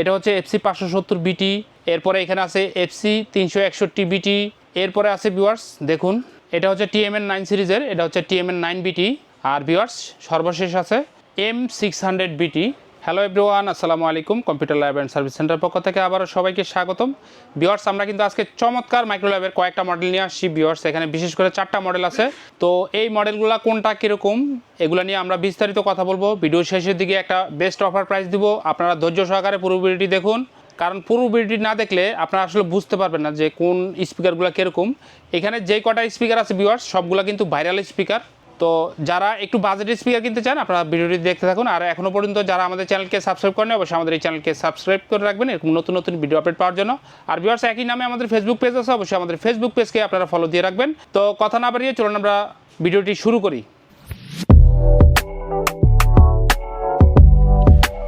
এটা হচ্ছে এফসি পাঁচশো সত্তর বিটি এরপরে এখানে আছে এফসি তিনশো একষট্টি বিটি এরপরে আছে বিওয়ার্স দেখুন। এটা হচ্ছে টিএমএন নাইন সিরিজের, এটা হচ্ছে টিএমএন নাইন বিটি আর বিওয়ার্স সর্বশেষ আছে M six hundred BT hello everyone আসসালামু আলাইকুম computer lab and service centre পক্ষ থেকে আবারও সবাইকে স্বাগতম। বিয়ার্স আমরা কিন্তু আজকে চমৎকার মাইক্রো ল্যাবের কয়েকটা মডেল নিয়ে আসছি। বিয়ার্স এখানে বিশেষ করে চারটা মডেল আছে। তো এই মডেলগুলো কোনটা, কীরকম, এগুলো নিয়ে আমরা বিস্তারিত কথা বলব। ভিডিও শেষের দিকে একটা বেস্ট অফার প্রাইস দিব। আপনারা ধৈর্য সহকারে পুরো ভিডিওটি দেখুন। কারণ পুরো ভিডিওটি না দেখলে আপনারা আসলে বুঝতে পারবেন না যে কোন স্পিকারগুলো কীরকম। এখানে যেই কটা স্পিকার আছে বিয়ার্স সবগুলো কিন্তু ভাইরাল স্পিকার তো যারা একটু বাজেটের স্পিকার কিনতে চান, আপনারা ভিডিওটি দেখতে থাকুন। আর এখনও পর্যন্ত যারা আমাদের চ্যানেলকে সাবস্ক্রাইব করেন অবশ্যই আমাদের এই চ্যানেলকে সাবস্ক্রাইব করে রাখবেন। এরকম নতুন নতুন ভিডিও আপডেট পাওয়ার জন্য। আর ভিউয়ার্স একই নামে আমাদের ফেসবুক পেজ আছে, অবশ্যই আমাদের ফেসবুক পেজকে আপনারা ফলো দিয়ে রাখবেন। তো কথা না বাড়িয়ে চলুন আমরা ভিডিওটি শুরু করি।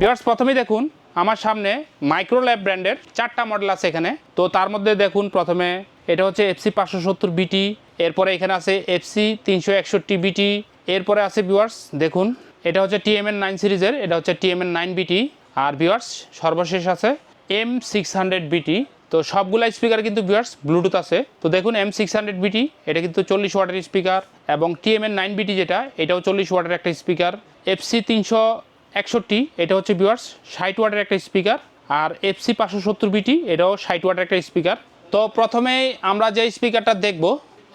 ভিউয়ার্স প্রথমেই দেখুন, আমার সামনে মাইক্রো ল্যাব ব্র্যান্ডের চারটা মডেল আছে এখানে। তো তার মধ্যে দেখুন, প্রথমে এটা হচ্ছে এফসি পাঁচশো সত্তর বিটি এরপরে এখানে আছে এফসি তিনশো একষট্টি বিটি এরপরে আছে ভিউয়ার্স দেখুন, এটা হচ্ছে টিএমএন নাইন সিরিজের, এটা হচ্ছে টিএমএন নাইন বিটি আর ভিউয়ার্স সর্বশেষ আছে এম সিক্স হান্ড্রেড বিটি তো সবগুলা স্পিকার কিন্তু ভিউয়ার্স ব্লুটুথ আছে। তো দেখুন এম সিক্স হান্ড্রেড বিটি এটা কিন্তু চল্লিশ ওয়াটের স্পিকার এবং টিএমএন নাইন বিটি যেটা, এটাও চল্লিশ ওয়াটের একটা স্পিকার এফসি তিনশো একষট্টি, এটা হচ্ছে ভিউয়ার্স ষাট ওয়াটের একটা স্পিকার আর এফসি পাঁচশো সত্তর বিটি এটাও ষাট ওয়াটের একটা স্পিকার তো প্রথমেই আমরা যে স্পিকারটা দেখব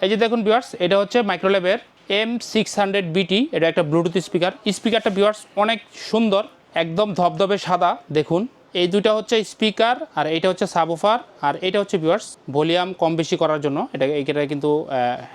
এই যে দেখুন ভিউয়ার্স এটা হচ্ছে মাইক্রোলেভের এম সিক্স হান্ড্রেড বিটি এটা একটা ব্লুটুথ স্পিকার স্পিকারটা ভিউয়ার্স অনেক সুন্দর, একদম ধবধবে সাদা, দেখুন। এই দুটা হচ্ছে স্পিকার আর এইটা হচ্ছে সাবওফার আর এটা হচ্ছে ভিউয়ার্স ভলিউম কম বেশি করার জন্য। এটা এইটা কিন্তু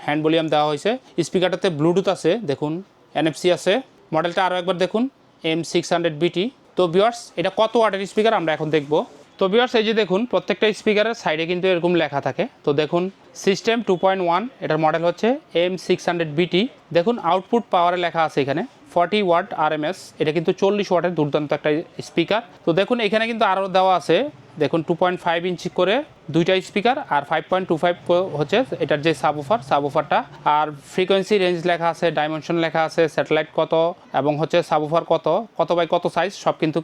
হ্যান্ড ভলিউম দেওয়া হয়েছে। স্পিকারটাতে ব্লুটুথ আছে, দেখুন এনএফসি আছে। মডেলটা আরও একবার দেখুন এম সিক্স হান্ড্রেড বিটি তো ভিউয়ার্স এটা কত ওয়াটের স্পিকার আমরা এখন দেখব? তো ভিউয়ার্স এই যে দেখুন, প্রত্যেকটা স্পিকারের সাইডে কিন্তু এরকম লেখা থাকে। তো দেখুন সিস্টেম টু পয়েন্ট ওয়ান এটার মডেল হচ্ছে এম সিক্স হান্ড্রেড বিটি দেখুন আউটপুট পাওয়ারে লেখা আছে এখানে ফর্টি ওয়াট আর এটা কিন্তু চল্লিশ ওয়াটের দুর্দান্ত একটা স্পিকার তো দেখুন, এখানে কিন্তু আরও দেওয়া আছে, দেখুন টু পয়েন্ট ফাইভ ইঞ্চি করে দুইটা স্পিকার আর ফাইভ পয়েন্ট টু ফাইভ হচ্ছে এটার যে সাবওফার সাবওফারটা আর ফ্রিকোয়েন্সি রেঞ্জ লেখা আছে ডাইমেনশন লেখা আছে স্যাটেলাইট কত এবং হচ্ছে সাবওফার কত কত বাই কত সাইজ সব কিন্তু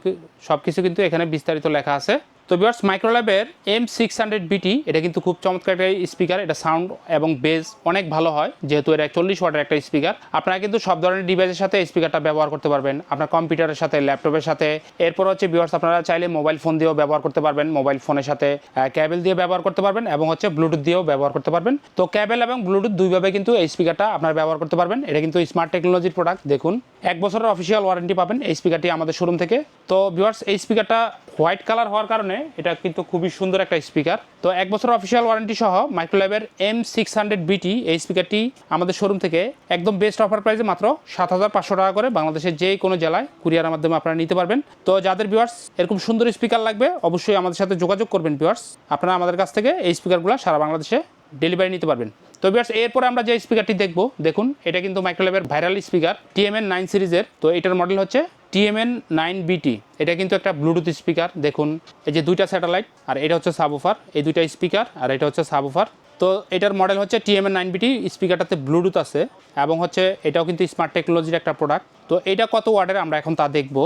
সব কিছু কিন্তু এখানে বিস্তারিত লেখা আছে। তো বিয়ার্স মাইক্রোল্যাবের এম সিক্স হান্ড্রেড বিটি এটা কিন্তু খুব চমৎকার একটা স্পিকার এটা সাউন্ড এবং বেজ অনেক ভালো হয়, যেহেতু এটা চল্লিশ ওয়াটের একটা স্পিকার আপনারা কিন্তু সব ধরনের ডিভাইসের সাথে স্পিকারটা ব্যবহার করতে পারবেন। আপনার কম্পিউটারের সাথে ল্যাপটপের সাথে। এরপর হচ্ছে বিয়ার্স আপনারা চাইলে মোবাইল ফোন দিয়েও ব্যবহার করতে পারবেন। মোবাইল ফোনের সাথে ক্যাবেল দিয়ে ব্যবহার করতে পারবেন এবং হচ্ছে ব্লুটুথ দিয়েও ব্যবহার করতে পারবেন। তো ক্যাবেল এবং ব্লুটুথ দুইভাবে কিন্তু এই স্পিকারটা আপনারা ব্যবহার করতে পারবেন। এটা কিন্তু স্মার্ট টেকনোলজির প্রোডাক্ট দেখুন। এক বছরের অফিসিয়াল ওয়ারেন্টি পাবেন এই স্পিকারটি আমাদের শোরুম থেকে। তো ভিউয়ার্স এই স্পিকারটা হোয়াইট কালার হওয়ার কারণে এটা কিন্তু খুবই সুন্দর একটা স্পিকার তো এক বছর অফিসিয়াল ওয়ারেন্টি সহ মাইক্রোল্যাবের এম সিক্স হান্ড্রেড বিটি এই স্পিকারটি আমাদের শোরুম থেকে একদম বেস্ট অফার প্রাইসে মাত্র সাত হাজার পাঁচশো টাকা করে বাংলাদেশের যে কোনো জেলায় কুরিয়ারের মাধ্যমে আপনারা নিতে পারবেন। তো যাদের ভিউয়ার্স এরকম সুন্দর স্পিকার লাগবে, অবশ্যই আমাদের সাথে যোগাযোগ করবেন ভিউয়ার্স আপনারা আমাদের কাছ থেকে এই স্পিকারগুলো সারা বাংলাদেশে ডেলিভারি নিতে পারবেন। তো বিয়ার্স এরপরে আমরা যে স্পিকারটি দেখব, দেখুন, এটা কিন্তু মাইক্রোলেভের ভাইরাল স্পিকার টিএমএন নাইন সিরিজের তো এটার মডেল হচ্ছে টিএমএন নাইন বিটি, এটা কিন্তু একটা ব্লুটুথ স্পিকার দেখুন, এই যে দুইটা স্যাটেলাইট আর এটা হচ্ছে সাবওফার এই দুইটা স্পিকার আর এটা হচ্ছে সাবওফার তো এটার মডেল হচ্ছে টিএমএন নাইন বিটি স্পিকারটাতে ব্লুটুথ আছে, এবং হচ্ছে এটাও কিন্তু স্মার্ট টেকনোলজির একটা প্রোডাক্ট তো এটা কত ওয়ার্ডের আমরা এখন তা দেখব।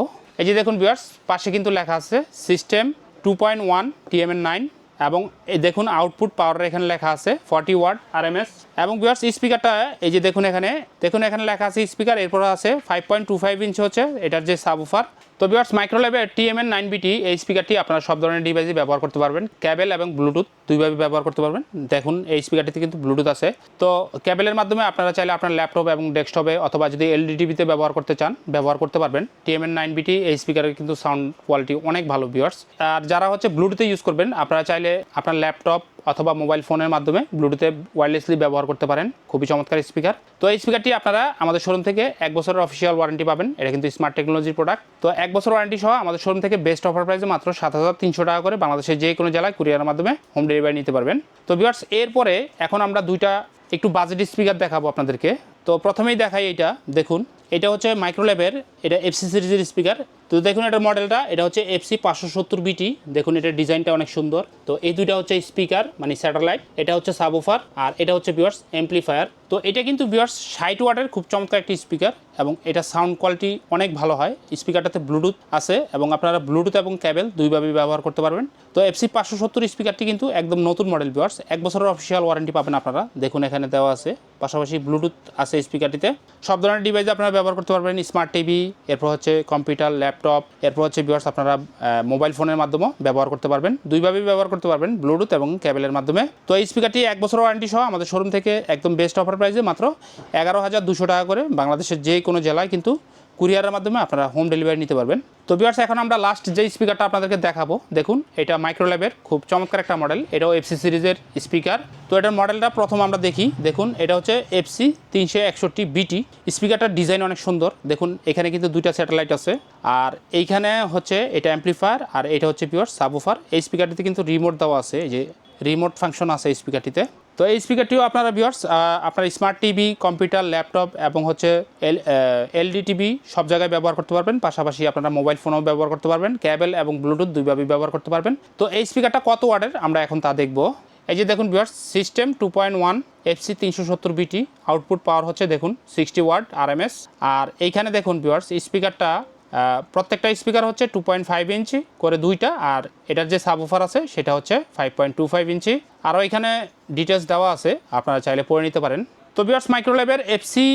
এই যে দেখুন বিয়ার্স পাশে কিন্তু লেখা আছে system two point one TMN nine এবং এই দেখুন আউটপুট পাওয়ার এখানে লেখা আছে forty watt R M S এবং বিয়ার্স স্পিকারটা এই যে দেখুন এখানে দেখুন এখানে লেখা আছে স্পিকার এরপর আছে five point two five inch হচ্ছে, এটার যে সাবুফার তো বিয়ার্স মাইক্রোলেভের টিএমএন নাইন বিটি এই স্পিকারটি আপনারা সব ধরনের ডিভাইসে ব্যবহার করতে পারবেন। ক্যাবেল এবং ব্লুটুথ দুইভাবে ব্যবহার করতে পারবেন। দেখুন, এই স্পিকারটিতে কিন্তু ব্লুটুথ আছে। তো ক্যাবেলের মাধ্যমে আপনারা চাইলে আপনার ল্যাপটপ এবং ডেস্কটপে অথবা যদি এলডি টিভিতে ব্যবহার করতে চান, ব্যবহার করতে পারবেন। টিএমএন নাইন বিটি এই স্পিকারের কিন্তু সাউন্ড কোয়ালিটি অনেক ভালো বিয়ার্স আর যারা হচ্ছে ব্লুটুথে ইউজ করবেন, আপনারা চাইলে আপনার ল্যাপটপ অথবা মোবাইল ফোনের মাধ্যমে ব্লুটুথে ওয়্যারলেসলি ব্যবহার করতে পারেন। খুবই চমৎকার স্পিকার। তো এই স্পিকারটি আপনারা আমাদের শোরুম থেকে এক বছরের অফিসিয়াল ওয়ারেন্টি পাবেন। এটা কিন্তু স্মার্ট টেকনোলজির প্রোডাক্ট তো এক বছর ওয়ারেন্টি সহ আমাদের শোরুম থেকে বেস্ট অফার প্রাইসে মাত্র সাত হাজার তিনশো টাকা করে বাংলাদেশের যে কোনো জেলায় কুরিয়ারের মাধ্যমে হোম ডেলিভারি নিতে পারবেন। তো ভিউয়ার্স এরপরে এখন আমরা দুইটা একটু বাজেট স্পিকার দেখাবো আপনাদেরকে। তো প্রথমেই দেখাই এইটা। দেখুন এটা হচ্ছে মাইক্রোল্যাবের এটা এফসি সিরিজের স্পিকার তো দেখুন এটার মডেলটা, এটা হচ্ছে এফসি পাঁচশো সত্তর বিটি দেখুন এটার ডিজাইনটা অনেক সুন্দর। তো এই দুইটা হচ্ছে স্পিকার মানে স্যাটেলাইট এটা হচ্ছে সাবওফার আর এটা হচ্ছে বিয়ার্স এমপ্লিফায়ার তো এটা কিন্তু বিয়ার্স ষাট ওয়াটের খুব চমৎকার একটি স্পিকার এবং এটা সাউন্ড কোয়ালিটি অনেক ভালো হয়। স্পিকারটাতে ব্লুটুথ আছে এবং আপনারা ব্লুটুথ এবং ক্যাবেল দুইভাবেই ব্যবহার করতে পারবেন। তো এফসি পাঁচশো সত্তর স্পিকারটি কিন্তু একদম নতুন মডেল বিয়ার্স এক বছরের অফিসিয়াল ওয়ারেন্টি পাবেন আপনারা। দেখুন এখানে দেওয়া আছে। পাশাপাশি ব্লুটুথ আছে স্পিকারটিতে সব ধরনের ডিভাইস আপনারা ব্যবহার করতে পারবেন স্মার্ট টিভি এরপর হচ্ছে কম্পিউটার ল্যাপটপ এরপর হচ্ছে বিয়ার্স আপনারা মোবাইল ফোনের মাধ্যমেও ব্যবহার করতে পারবেন। দুইভাবেই ব্যবহার করতে পারবেন ব্লুটুথ এবং ক্যাবেলের মাধ্যমে। তো এই স্পিকারটি এক বছর ওয়ারেন্টি সহ আমাদের শোরুম থেকে একদম বেস্ট অফার প্রাইসে মাত্র এগারো হাজার দুশো টাকা করে বাংলাদেশের যে কোনো জেলায় কিন্তু কুরিয়ারের মাধ্যমে আপনারা হোম ডেলিভারি নিতে পারবেন। তো বিয়ার্স এখন আমরা লাস্ট যে স্পিকারটা আপনাদেরকে দেখাবো, দেখুন, এটা মাইক্রোল্যাবের খুব চমৎকার একটা মডেল এটাও এফসি সিরিজের স্পিকার তো এটার মডেলটা প্রথম আমরা দেখি, দেখুন, এটা হচ্ছে এফসি তিনশো একষট্টি বিটি স্পিকারটার ডিজাইন অনেক সুন্দর, দেখুন, এখানে কিন্তু দুইটা স্যাটেলাইট আছে। আর এইখানে হচ্ছে এটা অ্যাম্প্লিফায়ার আর এটা হচ্ছে পিওর সাবুফার এই স্পিকারটিতে কিন্তু রিমোট দেওয়া আছে যে রিমোট ফাংশন আছে স্পিকারটিতে তো এই স্পিকারটিও আপনারা ভিউয়ার্স আপনার স্মার্ট টিভি কম্পিউটার ল্যাপটপ এবং হচ্ছে এল এলডি টিভি সব জায়গায় ব্যবহার করতে পারবেন। পাশাপাশি আপনারা মোবাইল ফোনও ব্যবহার করতে পারবেন ক্যাবেল এবং ব্লুটুথ দুইভাবেই ব্যবহার করতে পারবেন। তো এই স্পিকারটা কত ওয়ার্ডের আমরা এখন তা দেখব। এই যে দেখুন viewers system two point one FC তিনশো সত্তর বিটি আউটপুট পাওয়ার হচ্ছে দেখুন সিক্সটি ওয়ার্ড আর আরএমএস আর এইখানে দেখুন ভিউয়ার্স স্পিকারটা প্রত্যেকটা স্পিকার হচ্ছে টু পয়েন্ট ফাইভ ইঞ্চি করে দুইটা, আর এটার যে সাবওফার আছে সেটা হচ্ছে five point two five inch. আরও এখানে ডিটেলস দেওয়া আছে, আপনারা চাইলে পড়ে নিতে পারেন। তো বিয়ার্স মাইক্রোল্যাবের এফসি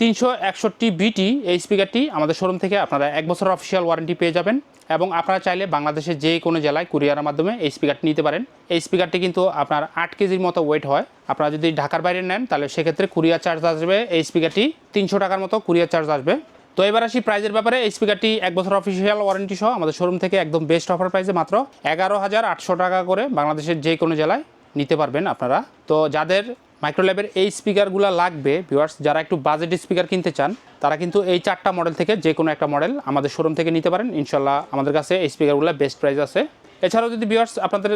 তিনশো একষট্টি বিটি এই স্পিকারটি আমাদের শোরুম থেকে আপনারা এক বছর অফিসিয়াল ওয়ারেন্টি পেয়ে যাবেন, এবং আপনারা চাইলে বাংলাদেশের যে কোনো জেলায় কুরিয়ারের মাধ্যমে এই স্পিকারটি নিতে পারেন। এই স্পিকারটি কিন্তু আপনার আট কেজির মতো ওয়েট হয়। আপনারা যদি ঢাকার বাইরে নেন, তাহলে সেক্ষেত্রে কুরিয়ার চার্জ আসবে, এই স্পিকারটি তিনশো টাকার মতো কুরিয়ার চার্জ আসবে। তো এবার আসি প্রাইজের ব্যাপারে। এই স্পিকারটি এক বছর অফিসিয়াল ওয়ারেন্টি সহ আমাদের শোরুম থেকে একদম বেস্ট অফার প্রাইসে মাত্র এগারো হাজার আটশো টাকা করে বাংলাদেশের যে কোনো জেলায় নিতে পারবেন আপনারা। তো যাদের মাইক্রোল্যাবের এই স্পিকারগুলো লাগবে ভিউয়ার্স যারা একটু বাজেট স্পিকার কিনতে চান, তারা কিন্তু এই চারটা মডেল থেকে যে কোনো একটা মডেল আমাদের শোরুম থেকে নিতে পারেন। ইনশাল্লাহ আমাদের কাছে এই স্পিকারগুলো বেস্ট প্রাইস আছে। এছাড়াও যদি ভিউয়ার্স আপনাদের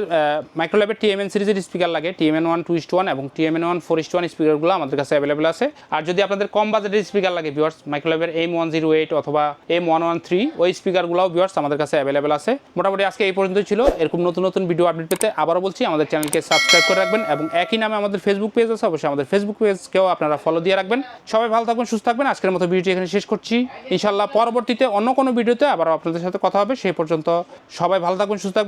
মাইক্রোল্যাবের টিএমএন সিরিজের স্পিকার লাগে TMN one two east one এবং TMN one four east one স্পিকারগুলো আমাদের কাছে অ্যাভেলেবেল আছে। আর যদি আপনাদের কম বাজেটের স্পিকার লাগে ভিউয়ার্স মাইক্রোল্যাবের এম ওয়ান জিরো এইট অথবা এম ওয়ান ওয়ান থ্রি ওই স্পিকারগুলোও ভিউয়ার্স আমাদের কাছে অ্যাভেলেবেল আছে। মোটামুটি আজকে এই পর্যন্ত ছিল। এরকম নতুন নতুন ভিডিও আপডেট পেতে আবারও বলছি, আমাদের চ্যানেলকে সাবস্ক্রাইব করে রাখবেন এবং একই নামে আমাদের ফেসবুক পেজ আছে, অবশ্যই আমাদের ফেসবুক পেজকেও আপনারা ফলো দিয়ে রাখবেন। সবাই ভালো থাকবেন, সুস্থ থাকবেন। আজকের মতো ভিডিওটি এখানে শেষ করছি। ইনশাল্লাহ পরবর্তীতে অন্য কোনো ভিডিওতে আবারও আপনাদের সাথে কথা হবে। সেই পর্যন্ত সবাই ভালো থাকবেন, সুস্থ